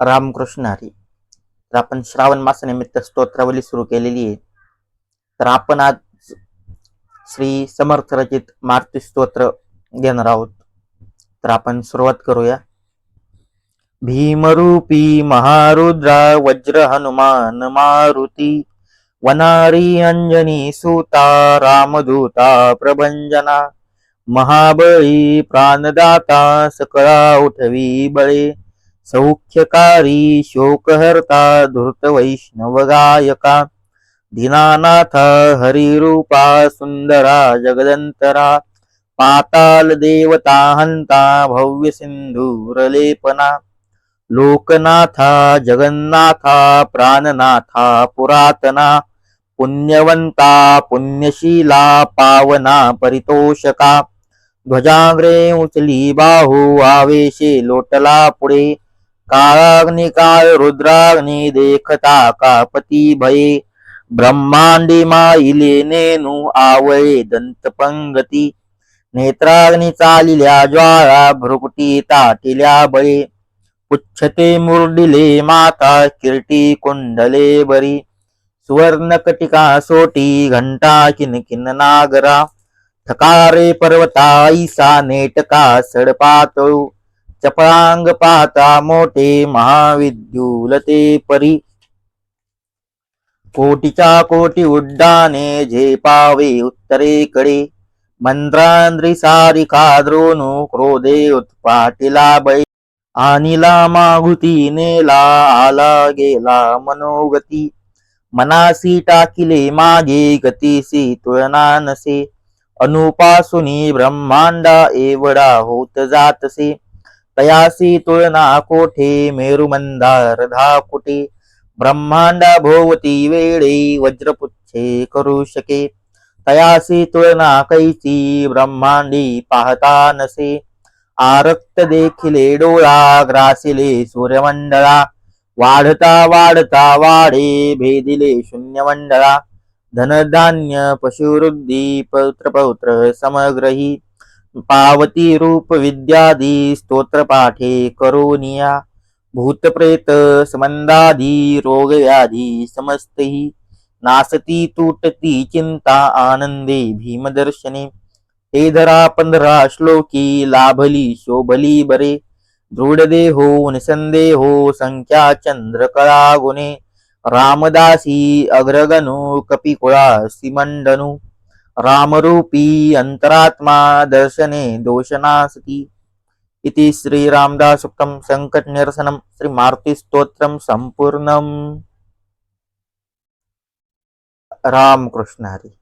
रामकृष्ण हरी. तर आपण श्रावण मासानिमित्त स्तोत्रावली सुरू केलेली आहे. तर आपण आज श्री समर्थ रचित मारुती स्तोत्र घेणार आहोत. तर आपण सुरुवात करूया. भीमरूपी महारुद्रा वज्र हनुमान मारुती वनारी अंजनी सुता रामदूता प्रभंजना महाबळी प्राणदाता सकळा उठवी बळे सौख्यकारी शोकहर्ता धृत वैष्णव गायका दीनानाथ हरिरूपा सुंदरा जगदंतरा पाताल देवता हंता भव्य सिंधूरलेपना लोकनाथा जगन्नाथा प्राणनाथा पुरातना पुण्यवंता पुण्यशीला पावना परितोषका ध्वजाग्रे उचली बाहू आवेशे लोटला पुढे काळाग्नी काळ रुद्राग्नी देखता कापती भये। ब्रह्मांडी माईले नेनु आवळे दंतपंगती नेत्राग्नी चालिल्या ज्वाळा भ्रुकुटी ताटिल्या बळे। पुच्छते मुरडिले माता किरटी कुंडले बरी। सुवर्णकटिका सोटी घंटा किनकिन नागरा। थकारे पर्वता ईसा नेटका सडपातळू चपळांग पाता मोठे महाविद्युलते परी. कोटीच्या कोटी उड्डाणे झेपावे उत्तरेकडे. मंद्रांद्री सारिका द्रोणू क्रोधे उत्पाटिला बै. आणिला मागुती नेला आला गेला मनोगती. मनासी टाकिले मागे गतीसी तुळना नसे अनुपासुनी ब्रह्मांडा एवढा होत जातसे. तयासी तुळना कोठे मेरुमंदार धा कुटे ब्रह्मांडा भोवती वेळे वज्रपुच्छे करू शके. तयासी तुळना कैसी ब्रह्मांडी पाहता नसे. आरक्त देखिले डोळा ग्रासिले सूर्यमंडळा. वाढता वाढता वाढे भेदिले शून्यमंडळा. धनधान्य पशुवृद्धी पौत्र पौत्र समग्रही. पावती रूप विद्यादी स्तोत्र पाठे करोनिया भूतप्रेत समंदादी रोग व्याधी समस्तही नासती तुटती चिंता आनंदे भीमदर्शने। हे धरा पंधरा श्लोकी लाभली शोभली बरे। दृढदेहो निसंदेहो संख्या चंद्रकळा गुणे रामदासी अग्रगणू कपिकुळा सिमंडनु। రామరూపీ అంతరాత్మా దర్శనే దోషనాశతి ఇది శ్రీరామదాసుక్తం సంకట నిరసనం శ్రీ మారుతి స్తోత్రం సంపూర్ణం రామకృష్ణ హరి